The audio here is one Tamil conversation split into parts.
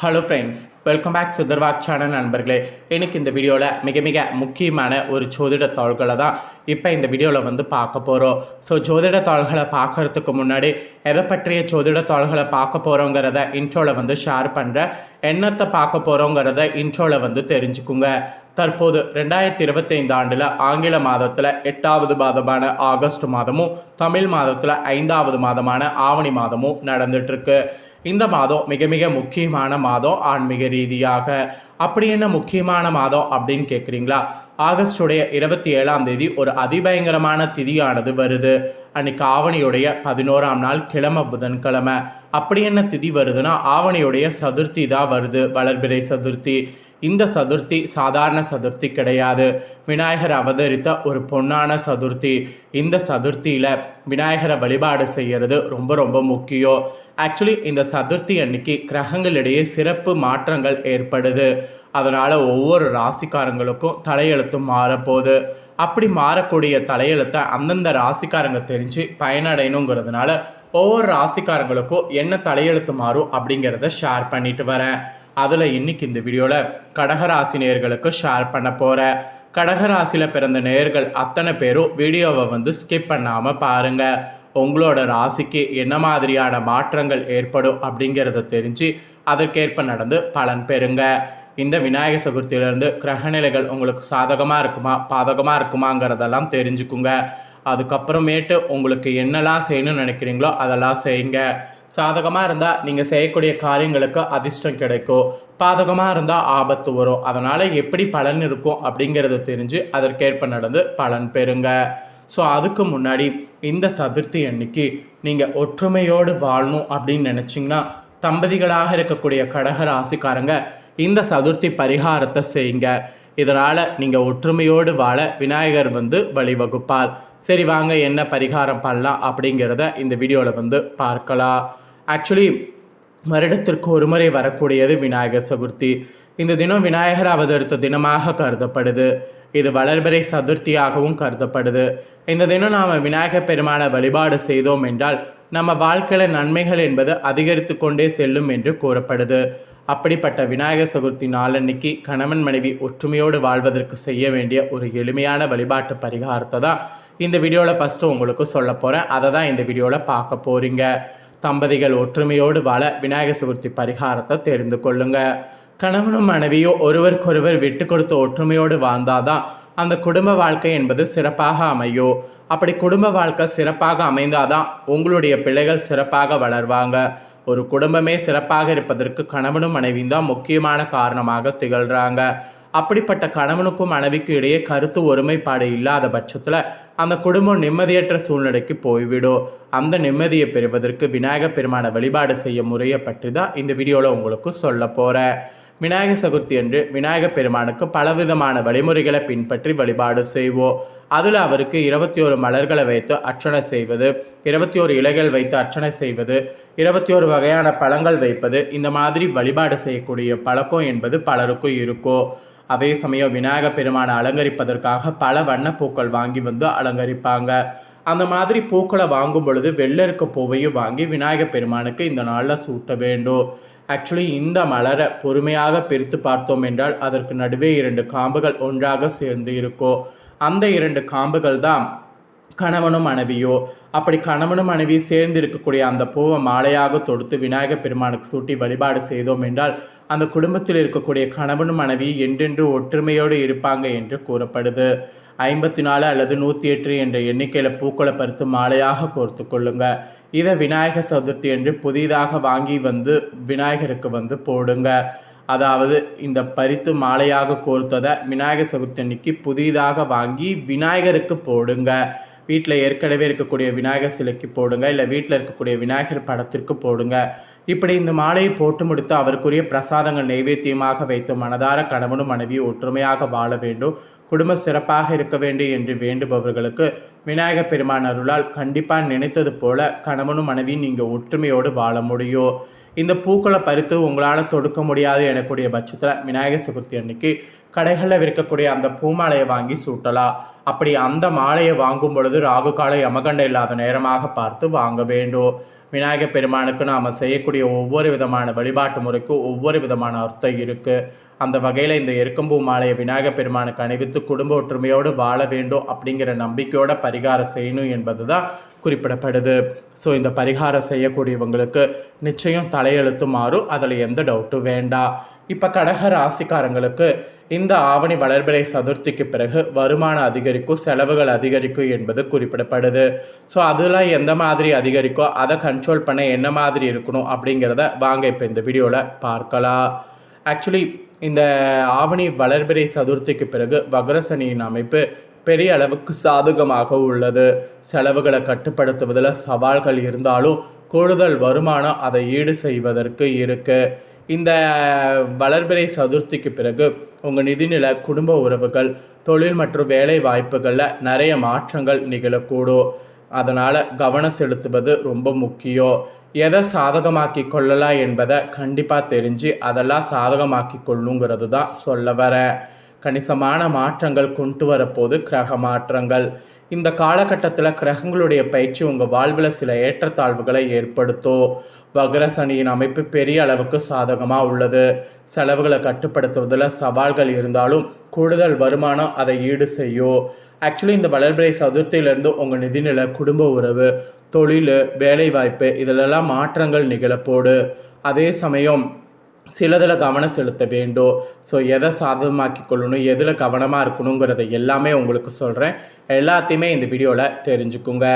ஹலோ ஃப்ரெண்ட்ஸ் வெல்கம் பேக் சுதர்வாக் சேனல் நண்பர்களே. எனக்கு இந்த வீடியோவில் மிக மிக முக்கியமான ஒரு ஜோதிட தாள்களை தான் இப்போ இந்த வீடியோவில் வந்து பார்க்க போகிறோம் ஸோ ஜோதிட தாள்களை பார்க்கறதுக்கு முன்னாடி எதை பற்றிய ஜோதிட தாள்களை பார்க்க போகிறோங்கிறத இன்ட்ரோவில் வந்து ஷேர் பண்ணுறேன் என்னத்தை பார்க்க போகிறோங்கிறத இன்ட்ரோவில் வந்து தெரிஞ்சுக்குங்க. தற்போது ரெண்டாயிரத்தி இருபத்தைந்து ஆண்டில் ஆங்கில மாதத்தில் எட்டாவது மாதமான ஆகஸ்ட் மாதமும் தமிழ் மாதத்தில் ஐந்தாவது மாதமான ஆவணி மாதமும் நடந்துட்டுருக்கு இந்த மாதம் மிக மிக முக்கியமான மாதம் ஆன்மீக ரீதியாக. அப்படி என்ன முக்கியமான மாதம் அப்படின்னு கேட்குறீங்களா ஆகஸ்டுடைய இருபத்தி ஏழாம் தேதி ஒரு அதிபயங்கரமான திதியானது வருது. அன்னைக்கு ஆவணியுடைய பதினோராம் நாள் கிழமை புதன்கிழமை. அப்படி என்ன திதி வருதுன்னா ஆவணியுடைய சதுர்த்தி தான் வருது வளர்பிறை சதுர்த்தி. இந்த சதுர்த்தி சாதாரண சதுர்த்தி கிடையாது. விநாயகர் அவதரித்த ஒரு பொன்னான சதுர்த்தி. இந்த சதுர்த்தியில் விநாயகரை வழிபாடு செய்கிறது ரொம்ப ரொம்ப முக்கியம் ஆக்சுவலி இந்த சதுர்த்தி அன்னைக்கு கிரகங்களிடையே சிறப்பு மாற்றங்கள் ஏற்படுது. அதனால் ஒவ்வொரு ராசிக்காரங்களுக்கும் தலையெழுத்தும் மாறப்போகுது. அப்படி மாறக்கூடிய தலையெழுத்தை அந்தந்த ராசிக்காரங்க தெரிஞ்சு பயனடையணுங்கிறதுனால ஒவ்வொரு ராசிக்காரங்களுக்கும் என்ன தலையெழுத்து மாறும் அப்படிங்கிறத ஷேர் பண்ணிட்டு வரேன். அதில் இன்றைக்கி இந்த வீடியோவில் கடகராசி நேர்களுக்கு ஷேர் பண்ண போகிறேன் கடகராசியில் பிறந்த நேயர்கள் அத்தனை பேரும் வீடியோவை வந்து ஸ்கிப் பண்ணாமல் பாருங்கள் உங்களோட ராசிக்கு என்ன மாதிரியான மாற்றங்கள் ஏற்படும் அப்படிங்கிறத தெரிஞ்சு அதற்கேற்ப நடந்து பலன் பெறுங்க. இந்த விநாயகர் சதுர்த்தியிலேருந்து கிரகநிலைகள் உங்களுக்கு சாதகமாக இருக்குமா பாதகமாக இருக்குமாங்கிறதெல்லாம் தெரிஞ்சுக்குங்க. அதுக்கப்புறமேட்டு உங்களுக்கு என்னெல்லாம் செய்யணும்னு நினைக்கிறீங்களோ அதெல்லாம் செய்யுங்க. சாதகமாக இருந்தால் நீங்கள் செய்யக்கூடிய காரியங்களுக்கு அதிர்ஷ்டம் கிடைக்கும். பாதகமாக இருந்தால் ஆபத்து வரும். அதனால் எப்படி பலன் இருக்கும் அப்படிங்கிறத தெரிஞ்சு அதற்கேற்ப நடந்து பலன் பெறுங்க. ஸோ அதுக்கு முன்னாடி இந்த சதுர்த்தி அன்னைக்கு நீங்கள் ஒற்றுமையோடு வாழணும் அப்படின்னு நினச்சிங்கன்னா தம்பதிகளாக இருக்கக்கூடிய கடக ராசிக்காரங்க இந்த சதுர்த்தி பரிகாரத்தை செய்யுங்க. இதனால் நீங்கள் ஒற்றுமையோடு வாழ விநாயகர் வந்து வழிவகுப்பார். சரி வாங்க என்ன பரிகாரம் பண்ணலாம் அப்படிங்கிறத இந்த வீடியோவில் வந்து பார்க்கலாம். ஆக்சுவலி வருடத்திற்கு ஒரு முறை வரக்கூடியது விநாயகர் சதுர்த்தி. இந்த தினம் விநாயகர் அவதரித்த தினமாக கருதப்படுது. இது வளர்பிறை சதுர்த்தியாகவும் கருதப்படுது. இந்த தினம் நாம் விநாயகர் பெருமானை வழிபாடு செய்தோம் என்றால் நம்ம வாழ்க்கையில் நன்மைகள் என்பது அதிகரித்து கொண்டே செல்லும் என்று கூறப்படுது. அப்படிப்பட்ட விநாயகர் சதுர்த்தி நாளன்னைக்கு கணவன் மனைவி ஒற்றுமையோடு வாழ்வதற்கு செய்ய வேண்டிய ஒரு எளிமையான வழிபாட்டு பரிகாரத்தை தான் இந்த வீடியோவில் ஃபஸ்ட்டு உங்களுக்கு சொல்ல போகிறேன் அதை தான் இந்த வீடியோவில் பார்க்க போகிறீங்க தம்பதிகள் ஒற்றுமையோடு வாழ விநாயகர் சதுர்த்தி பரிகாரத்தை தெரிந்து கொள்ளுங்க. கணவனும் மனைவியும் ஒருவருக்கொருவர் விட்டு கொடுத்து ஒற்றுமையோடு வாழ்ந்தாதான் அந்த குடும்ப வாழ்க்கை என்பது சிறப்பாக அமையும். அப்படி குடும்ப வாழ்க்கை சிறப்பாக அமைந்தாதான் உங்களுடைய பிள்ளைகள் சிறப்பாக வளர்வாங்க. ஒரு குடும்பமே சிறப்பாக இருப்பதற்கு கணவனும் மனைவியும் தான் முக்கியமான காரணமாக திகழ்கிறாங்க அப்படிப்பட்ட கணவனுக்கும் மனைவிக்கும் இடையே கருத்து ஒருமைப்பாடு இல்லாத பட்சத்தில் அந்த குடும்பம் நிம்மதியற்ற சூழ்நிலைக்கு போய்விடும். அந்த நிம்மதியை பெறுவதற்கு விநாயகர் பெருமான வழிபாடு செய்ய முறையை பற்றி தான் இந்த வீடியோவில் உங்களுக்கு சொல்ல போகிறேன் விநாயகர் சதுர்த்தி அன்று விநாயகர் பெருமானுக்கு பலவிதமான வழிமுறைகளை பின்பற்றி வழிபாடு செய்வோம். அதில் அவருக்கு இருபத்தி ஒரு மலர்களை வைத்து அர்ச்சனை செய்வது இருபத்தி ஒரு இலைகள் வைத்து அர்ச்சனை செய்வது இருபத்தி ஒரு வகையான பழங்கள் வைப்பது இந்த மாதிரி வழிபாடு செய்யக்கூடிய பழக்கம் என்பது பலருக்கும் இருக்கும். அதே சமயம் விநாயகர் பெருமானை அலங்கரிப்பதற்காக பல வண்ணப்பூக்கள் வாங்கி வந்து அலங்கரிப்பாங்க. அந்த மாதிரி பூக்களை வாங்கும் பொழுது வெள்ளருக்க பூவையும் வாங்கி விநாயகர் பெருமானுக்கு இந்த நாளில் சூட்ட வேண்டும். ஆக்சுவலி இந்த மலரை பொறுமையாக பிரித்து பார்த்தோம் என்றால் அதற்கு நடுவே இரண்டு காம்புகள் ஒன்றாக சேர்ந்து இருக்கும் அந்த இரண்டு காம்புகள் தான் கணவனும் மனைவியோ. அப்படி கணவனும் மனைவி சேர்ந்து இருக்கக்கூடிய அந்த பூவை மாலையாக தொடுத்து விநாயகர் பெருமானுக்கு சூட்டி வழிபாடு செய்தோம் என்றால் அந்த குடும்பத்தில் இருக்கக்கூடிய கணவனும் மனைவி என்றென்று ஒற்றுமையோடு இருப்பாங்க என்று கூறப்படுது. ஐம்பத்தி நாலு அல்லது நூற்றி எட்டு என்ற எண்ணிக்கையில் பூக்களை பறித்து மாலையாக கோர்த்து கொள்ளுங்க. இதை விநாயகர் சதுர்த்தி என்று புதிதாக வாங்கி வந்து விநாயகருக்கு வந்து போடுங்க. அதாவது இந்த பறித்து மாலையாக கோர்த்ததை விநாயகர் சதுர்த்தி அன்னைக்கு புதிதாக வாங்கி விநாயகருக்கு போடுங்க. வீட்டில் ஏற்கனவே இருக்கக்கூடிய விநாயகர் சிலைக்கு போடுங்க. இல்லை வீட்டில் இருக்கக்கூடிய விநாயகர் படத்திற்கு போடுங்க. இப்படி இந்த மாலையை போட்டு முடித்து அவருக்குரிய பிரசாதங்கள் நைவேத்தியமாக வைத்து மனதார கணவனும் மனைவி ஒற்றுமையாக வாழ வேண்டும். குடும்பம் சிறப்பாக இருக்க வேண்டும் என்று வேண்டுபவர்களுக்கு விநாயகர் பெருமான் அருளால் கண்டிப்பாக நினைத்தது போல கணவனும் மனைவி நீங்கள் ஒற்றுமையோடு வாழ முடியும். இந்த பூக்களை பறித்து உங்களால் தொடுக்க முடியாது எனக்கூடிய பட்சத்தில் விநாயகர் சதுர்த்தி அன்னைக்கு கடைகளில் விற்கக்கூடிய அந்த பூமாலையை வாங்கி சூட்டலாம். அப்படி அந்த மாலையை வாங்கும் பொழுது ராகு கால யமகண்ட இல்லாத நேரமாக பார்த்து வாங்க வேண்டும். விநாயகர் பெருமானுக்கு நாம் செய்யக்கூடிய ஒவ்வொரு விதமான வழிபாட்டு முறைக்கும் ஒவ்வொரு விதமான அர்த்தம் இருக்குது அந்த வகையில் இந்த எருக்கம்பூ மாலையை விநாயகர் பெருமானுக்கு அணிவித்து குடும்ப ஒற்றுமையோடு வாழ வேண்டும் அப்படிங்கிற நம்பிக்கையோட பரிகாரம் செய்யணும் என்பது தான் குறிப்பிடப்படுது. ஸோ இந்த பரிகாரம் செய்யக்கூடியவங்களுக்கு நிச்சயம் தலையெழுத்து மாறும். அதில் எந்த டவுட்டும் வேண்டாம். இப்போ கடக ராசிக்காரங்களுக்கு இந்த ஆவணி வளர்பிறை சதுர்த்திக்கு பிறகு வருமானம் அதிகரிக்கும் செலவுகள் அதிகரிக்கும் என்பது குறிப்பிடப்படுது. ஸோ அதெல்லாம் எந்த மாதிரி அதிகரிக்கோ அதை கண்ட்ரோல் பண்ண என்ன மாதிரி இருக்கணும் அப்படிங்கிறத வாங்க இப்போ இந்த வீடியோவில் பார்க்கலாம். ஆக்சுவலி இந்த ஆவணி வளர்பிறை சதுர்த்திக்கு பிறகு வக்ரசனியின் அமைப்பு பெரிய அளவுக்கு சாதகமாக உள்ளது. செலவுகளை கட்டுப்படுத்துவதில் சவால்கள் இருந்தாலும் கூடுதல் வருமானம் அதை ஈடு செய்வதற்கு இருக்குது இந்த வளர்பிறை சதுர்த்திக்கு பிறகு உங்கள் நிதிநிலை குடும்ப உறவுகள் தொழில் மற்றும் வேலை வாய்ப்புகளில் நிறைய மாற்றங்கள் நிகழக்கூடும். அதனால் கவனம் செலுத்துவது ரொம்ப முக்கியம். எதை சாதகமாக்கி கொள்ளலாம் என்பதை கண்டிப்பாக தெரிஞ்சு அதெல்லாம் சாதகமாக்கி கொள்ளுங்கிறது தான் சொல்ல வரேன். கணிசமான மாற்றங்கள் கொண்டு வரப்போது கிரக மாற்றங்கள். இந்த காலகட்டத்தில் கிரகங்களுடைய பயிற்சி உங்கள் வாழ்வில் சில ஏற்றத்தாழ்வுகளை ஏற்படுத்தும் வக்ரசனியின் அமைப்பு பெரிய அளவுக்கு சாதகமாக உள்ளது. செலவுகளை கட்டுப்படுத்துவதில் சவால்கள் இருந்தாலும் கூடுதல் வருமானம் அதை ஈடு செய்யும் ஆக்சுவலி இந்த வளர்பிறை சதுர்த்தியிலேருந்து உங்கள் நிதிநிலை குடும்ப உறவு தொழில் வேலைவாய்ப்பு இதிலெல்லாம் மாற்றங்கள் நிகழப்போடு. அதே சமயம் சிலதில் கவனம் செலுத்த வேண்டும். ஸோ எதை சாதகமாக்கி கொள்ளணும் எதில் கவனமாக இருக்கணுங்கிறத எல்லாமே உங்களுக்கு சொல்கிறேன் எல்லாத்தையுமே இந்த வீடியோவில் தெரிஞ்சுக்குங்க.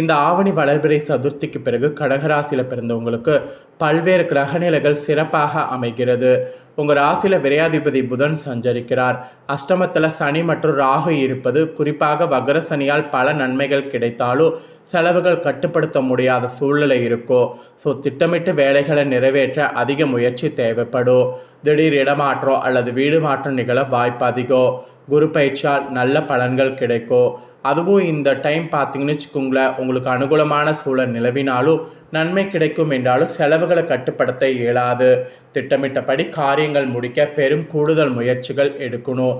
இந்த ஆவணி வளர்பிறை சதுர்த்திக்கு பிறகு கடகராசியில் பிறந்தவங்களுக்கு பல்வேறு கிரகநிலைகள் சிறப்பாக அமைகிறது. உங்கள் ராசியில் விரையாதிபதி புதன் சஞ்சரிக்கிறார். அஷ்டமத்தில் சனி மற்றும் ராகு இருப்பது குறிப்பாக வக்ர சனியால் பல நன்மைகள் கிடைத்தாலும் செலவுகள் கட்டுப்படுத்த முடியாத சூழ்நிலை இருக்கோ. ஸோ திட்டமிட்டு வேலைகளை நிறைவேற்ற அதிக முயற்சி தேவைப்படும். திடீர் இடமாற்றம் அல்லது வீடு மாற்றம் நிகழ வாய்ப்பு அதிகம். குரு பயிற்சியால் நல்ல பலன்கள் கிடைக்கும். அதுவும் இந்த டைம் பார்த்தீங்கன்னு வச்சுக்கோங்களேன் உங்களுக்கு அனுகூலமான சூழல் நிலவினாலும் நன்மை கிடைக்கும் என்றாலும் செலவுகளை கட்டுப்படுத்த இயலாது. திட்டமிட்டபடி காரியங்கள் முடிக்க பெரும் கூடுதல் முயற்சிகள் எடுக்கணும்.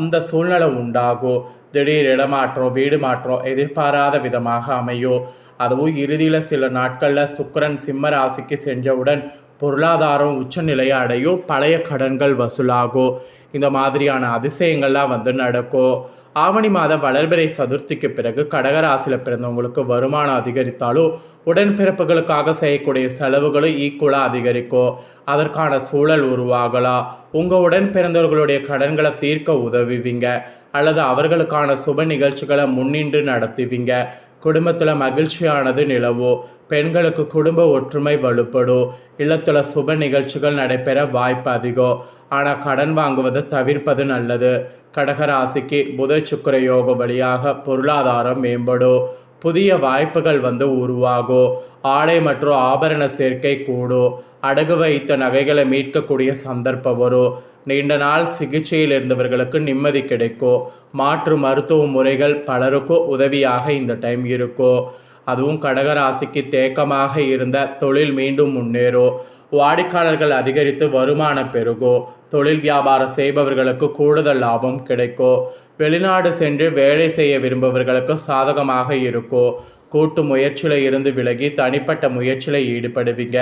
அந்த சூழ்நிலை உண்டாகும். திடீர் இடமாற்றம் வீடு மாற்றம் எதிர்பாராத விதமாக அமையும். அதுவும் இறுதியில் சில நாட்களில் சுக்கரன் சிம்ம ராசிக்கு சென்றவுடன் பொருளாதாரம் உச்சநிலையை அடையும். பழைய கடன்கள் வசூலாகும். இந்த மாதிரியான அதிசயங்கள்லாம் வந்து நடக்கும். ஆவணி மாத வளர்பிறை சதுர்த்திக்கு பிறகு கடகராசியில் பிறந்தவங்களுக்கு வருமானம் அதிகரித்தாலும் உடன்பிறப்புகளுக்காக செய்யக்கூடிய செலவுகளும் ஈக்குவலாக அதிகரிக்கும் அதற்கான சூழல் உருவாகலாம் உங்கள் உடன் பிறந்தவர்களுடைய கடன்களை தீர்க்க உதவுவீங்க. அல்லது அவர்களுக்கான சுப நிகழ்ச்சிகளை முன்னின்று நடத்துவீங்க. குடும்பத்தில் மகிழ்ச்சியானது நிலவோ பெண்களுக்கு குடும்ப ஒற்றுமை வலுப்படும் இல்லத்தில் சுப நிகழ்ச்சிகள் நடைபெற வாய்ப்பு அதிகம் ஆனால் கடன் வாங்குவதை தவிர்ப்பது நல்லது. கடகராசிக்கு புத சுக்கர யோக வழியாக பொருளாதாரம் மேம்படும் புதிய வாய்ப்புகள் வந்து உருவாகும் ஆடை மற்றும் ஆபரண சேர்க்கை கூடும் அடகு வைத்த நகைகளை மீட்கக்கூடிய சந்தர்ப்பம் வரும் நீண்ட நாள் சிகிச்சையில் இருந்தவர்களுக்கு நிம்மதி கிடைக்கும் மாற்று மருத்துவ முறைகள் பலருக்கும் உதவியாக இந்த டைம் இருக்கும் அதுவும் கடகராசிக்கு தேக்கமாக இருந்த தொழில் மீண்டும் முன்னேறும் வாடிக்கையாளர்கள் அதிகரித்து வருமானம் பெருகும் தொழில் வியாபாரம் செய்பவர்களுக்கு கூடுதல் லாபம் கிடைக்கும் வெளிநாடு சென்று வேலை செய்ய விரும்புபவர்களுக்கு சாதகமாக இருக்கும் கூட்டு முயற்சியில் இருந்து விலகி தனிப்பட்ட முயற்சியில் ஈடுபடுவீங்க.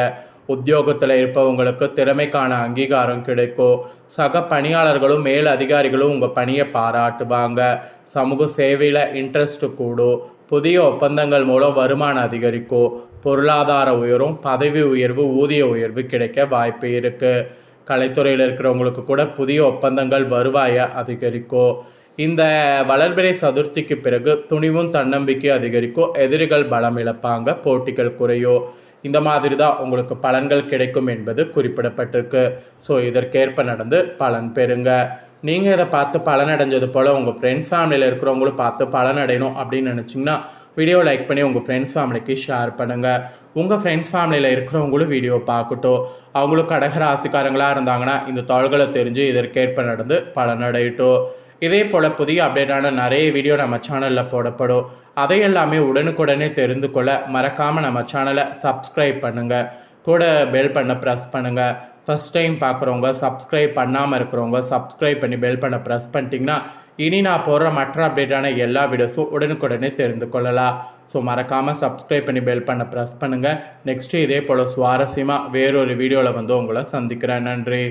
உத்தியோகத்தில் இருப்பவங்களுக்கு திறமைக்கான அங்கீகாரம் கிடைக்கும் சக பணியாளர்களும் மேல் அதிகாரிகளும் உங்கள் பணியை பாராட்டுவாங்க. சமூக சேவையில் இன்ட்ரெஸ்ட் கூடும் புதிய ஒப்பந்தங்கள் மூலம் வருமானம் அதிகரிக்கும் பொருளாதார உயரும் பதவி உயர்வு ஊதிய உயர்வு கிடைக்க வாய்ப்பு இருக்குது கலைத்துறையில் இருக்கிறவங்களுக்கு கூட புதிய ஒப்பந்தங்கள் வருவாயை அதிகரிக்கும் இந்த வளர்பிறை சதுர்த்திக்கு பிறகு துணிவும் தன்னம்பிக்கை அதிகரிக்கும் எதிரிகள் பலம் இழப்பாங்க போட்டிகள் குறையும் இந்த மாதிரி தான் உங்களுக்கு பலன்கள் கிடைக்கும் என்பது குறிப்பிடப்பட்டிருக்கு. ஸோ இதற்கேற்ப நடந்து பலன் பெறுங்க. நீங்கள் இதை பார்த்து பலனடைஞ்சது போல் உங்கள் ஃப்ரெண்ட்ஸ் ஃபேமிலியில் இருக்கிறவங்களும் பார்த்து பலனடையணும் அப்படின்னு நினச்சிங்கன்னா வீடியோ லைக் பண்ணி உங்கள் ஃப்ரெண்ட்ஸ் ஃபேமிலிக்கு ஷேர் பண்ணுங்கள் உங்கள் ஃப்ரெண்ட்ஸ் ஃபேமிலியில் இருக்கிறவங்களும் வீடியோ பார்க்கட்டும். அவங்களும் கடகராசிக்காரங்களாக இருந்தாங்கன்னா இந்த தாள்களை தெரிஞ்சு இதற்கேற்ப நடந்து பலனடையட்டும். இதே போல் புதிய அப்டேட்டான நிறைய வீடியோ நம்ம சேனலில் போடப்படும். அதையெல்லாமே உடனுக்குடனே தெரிந்து கொள்ள மறக்காமல் நம்ம சேனலை சப்ஸ்கிரைப் பண்ணுங்கள் கூட பெல் பண்ண ப்ரெஸ் பண்ணுங்கள் ஃபஸ்ட் டைம் பார்க்குறவங்க சப்ஸ்கிரைப் பண்ணாமல் இருக்கிறவங்க சப்ஸ்கிரைப் பண்ணி பெல் பண்ண ப்ரெஸ் பண்ணிட்டிங்கன்னா இனி நான் போடுற மற்ற அப்டேட்டான எல்லா வீடியோஸும் உடனுக்குடனே தெரிந்து கொள்ளலாம். ஸோ மறக்காமல் சப்ஸ்கிரைப் பண்ணி பெல் பண்ண ப்ரெஸ் பண்ணுங்கள் நெக்ஸ்ட்டு இதே போல் சுவாரஸ்யமாக வேறொரு வீடியோவில் வந்து உங்களை சந்திக்கிறேன். நன்றி.